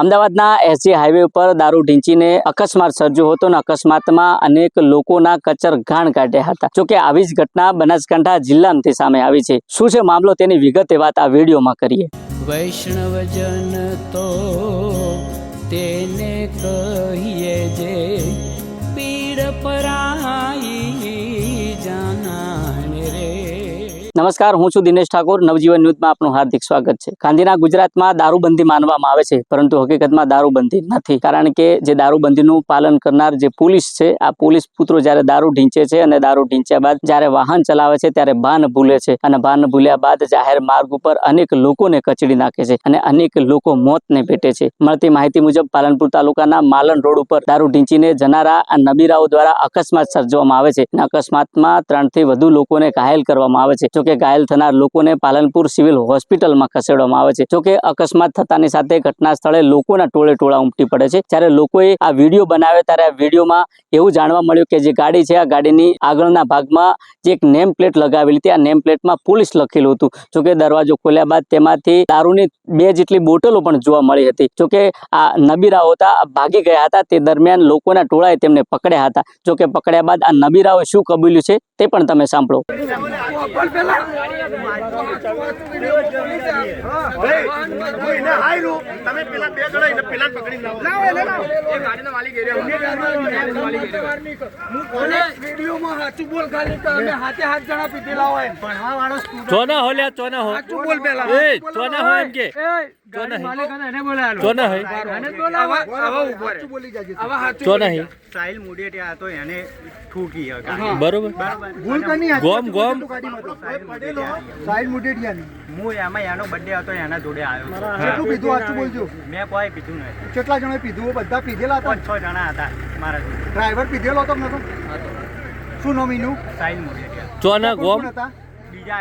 અમદાવાદના SG highway ઉપર દારૂ ઢીંચીને અકસ્માત સર્જ્યો હતો અને અકસ્માતમાં અનેક લોકોના કચર ઘાણ કાઢ્યા હતા. જોકે આવી જ ઘટના બનાસકાંઠા જિલ્લામાંથી સામે આવી છે. શું છે મામલો તેની વિગતે વાત આ વિડીયોમાં કરીએ. વૈષ્ણવજન તો તેને કહીએ જે પીડ પરાઈ નમસ્કાર, હું છું દિનેશ ઠાકોર. નવજીવન ન્યૂઝમાં આપનું હાર્દિક સ્વાગત છે. ગાંધીના ગુજરાતમાં દારૂબંધી માનવામાં આવે છે, પરંતુ હકીકતમાં દારૂબંધી નથી, કારણ કે જે દારૂબંધીનું પાલન કરનાર જે પોલીસ છે, આ પોલીસ પુત્રો જ્યારે દારૂ ઢીંચે છે અને દારૂ ઢીંચ્યા બાદ જ્યારે વાહન ચલાવે છે, ત્યારે ભાન ભૂલે છે. અને ભાન ભૂલ્યા બાદ જાહેર માર્ગ ઉપર અનેક લોકોને કચડી નાખે છે અને અનેક લોકો મોતને ભેટે છે. મળતી માહિતી મુજબ, પાલનપુર તાલુકાના માલણ રોડ ઉપર દારૂ ઢીંચીને જનારા નબીરાઓ દ્વારા અકસ્માત સર્જવામાં આવે છે. અને અકસ્માતમાં ત્રણથી વધુ લોકોને ઘાયલ કરવામાં આવે છે. જોકે ઘાયલ થનાર લોકોને પાલનપુર સિવિલ હોસ્પિટલમાં ખસેડવામાં આવે છે. જોકે અકસ્માત થતાની સાથે ઘટના સ્થળે લોકોના ટોળે ટોળા ઉમટી પડે છે. જ્યારે લોકોએ આ વીડિયો બનાવે ત્યારે આ વિડીયોમાં એવું જાણવા મળ્યું કે જે ગાડી છે, આ ગાડીની આગળના ભાગમાં જે એક નેમ પ્લેટ લગાવેલી હતી, આ નેમ પ્લેટમાં પોલીસ લખેલું હતું. જોકે દરવાજો ખોલ્યા બાદ તેમાંથી દારૂની બે જેટલી બોટલો પણ જોવા મળી હતી. જોકે આ નબીરાઓ હતા ભાગી ગયા હતા. તે દરમિયાન લોકોના ટોળાએ તેમને પકડ્યા હતા. જોકે પકડ્યા બાદ આ નબીરાઓએ શું કબૂલ્યું છે તે પણ તમે સાંભળો. તમે પેલા બે બોલ ખાલી અમે હાથે હાથ જણા પીધેલા હોય ભણવાવાળો student ચોના હો લ્યા ચોના હો સાચું બોલ પેલા ચોના હો એમ કે. જ એને ઠૂકી બરોબર. ગોમ ગોમ. સાહિલ. હું એમાં એનો બર્થડે હતો એના જોડે આવ્યો કેટલું પીધું સાચું બોલજો. મેં કોઈ પીધું નહીં. કેટલા જણાએ પીધું? બધા પીધેલા હતા? છ જણા હતા મારા ડ્રાઈવર પીધેલો હતો કે નતો શું નામ એનું? સાહિલ મુડેટિયા ચોના ગોમ? બીજા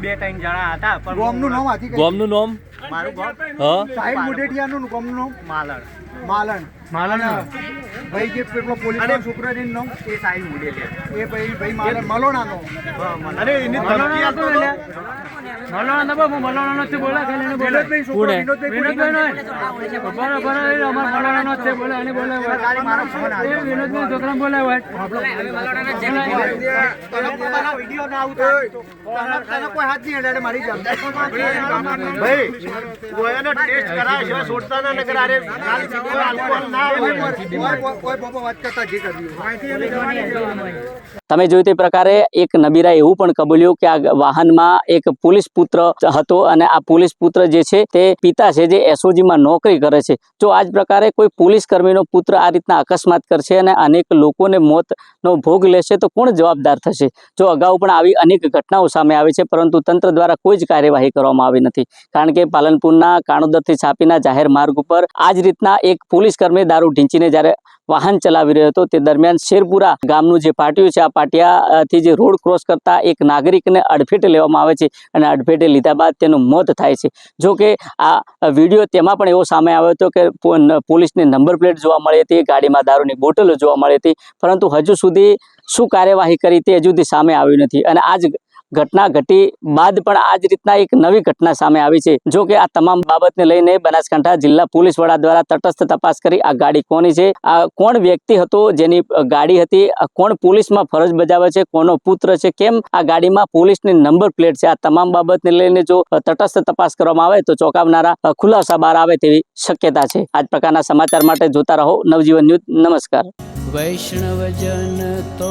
બે ત્રણ જણા હતા પણ ગોમનું નામ હતી કઈ ગોમનું નામ? મારું ગોમ? હા. સાહિલ મુટેડિયાનું ગોમનું નામ? માલણ. માલણ. માલણ. ભાઈ જે પેલો પોલીસ છોકરા છે એનું નામ એ સાઈન મુડેટિયા એ ભાઈ ભાઈ માલણ મલોણાનો. અરે એની ધમકી આપતો બોલે વિનોદભાઈ છોકરો કોણે? બોલે ખાલી મારો ફોન આવ્યો તમારા વિડિયો ના આવતો તને કોઈ હાથ નહીં એટલે મારી જામ ભાઈ ગોયાનો ટેસ્ટ કરાય છે છોડતા ના નકર અરે આલ્કોહોલ ના આવે. કોઈ બાબા વાત કરતા જે કર્યું તમે જોયું તે પ્રકારે એક નબીરાએ એવું પણ કબૂલ્યું કે આ વાહનમાં એક પોલીસ પુત્ર હતો અને આ પોલીસ પુત્ર જે છે તે પિતા છે જે એસઓજીમાં નોકરી કરે છે. જો આ જ પ્રકારે કોઈ પોલીસ કર્મીનો પુત્ર આ રીતના અકસ્માત કરશે અને અનેક લોકોને મોતનો ભોગ લેશે તો કોણ જવાબદાર થશે? જો અગાઉ પણ આવી અનેક ઘટનાઓ સામે આવે છે, પરંતુ તંત્ર દ્વારા કોઈ જ કાર્યવાહી કરવામાં આવી નથી. કારણ કે પાલનપુરના કાણોદરથી છાપીના જાહેર માર્ગ ઉપર આ જ રીતના એક પોલીસ કર્મી દારૂ ઢીંચીને જ્યારે વાહન ચલાવી રહ્યો હતો, તે દરમિયાન શેરપુરા ગામનું જે પાટિયું છે, આ પાટિયાથી જે રોડ ક્રોસ કરતા એક નાગરિકને અડફેટે લેવામાં આવે છે અને અડફેટે લીધા બાદ તેનું મોત થાય છે. જો કે આ વીડિયો તેમાં પણ એવો સામે આવ્યો હતો કે પોલીસની નંબર પ્લેટ જોવા મળી હતી, ગાડીમાં દારૂની બોટલો જોવા મળી હતી, પરંતુ હજુ સુધી શું કાર્યવાહી કરી તે હજુ સુધી સામે આવ્યું નથી. અને આ જ ઘટના ઘટી બાદ પણ આ જ રીતના એક નવી ઘટના સામે આવી છે. જો કે આ તમામ બાબતને લઈને બનાસકાંઠા જિલ્લા પોલીસ વડા દ્વારા તટસ્થ તપાસ કરી આ ગાડી કોની છે, આ કોણ વ્યક્તિ હતો જેની ગાડી હતી કોણ પોલીસમાં ફરજ બજાવે છે, કોનો પુત્ર છે, કેમ આ ગાડીમાં પોલીસની નંબર પ્લેટ છે, આ તમામ બાબતને લઈને જો તટસ્થ તપાસ કરવામાં આવે તો ચોંકાવનારા ખુલાસા બહાર આવે તેવી શક્યતા છે. આ પ્રકારના સમાચાર માટે જોતા રહો. નવજીવન ન્યૂઝ, નમસ્કાર. વૈષ્ણવજન તો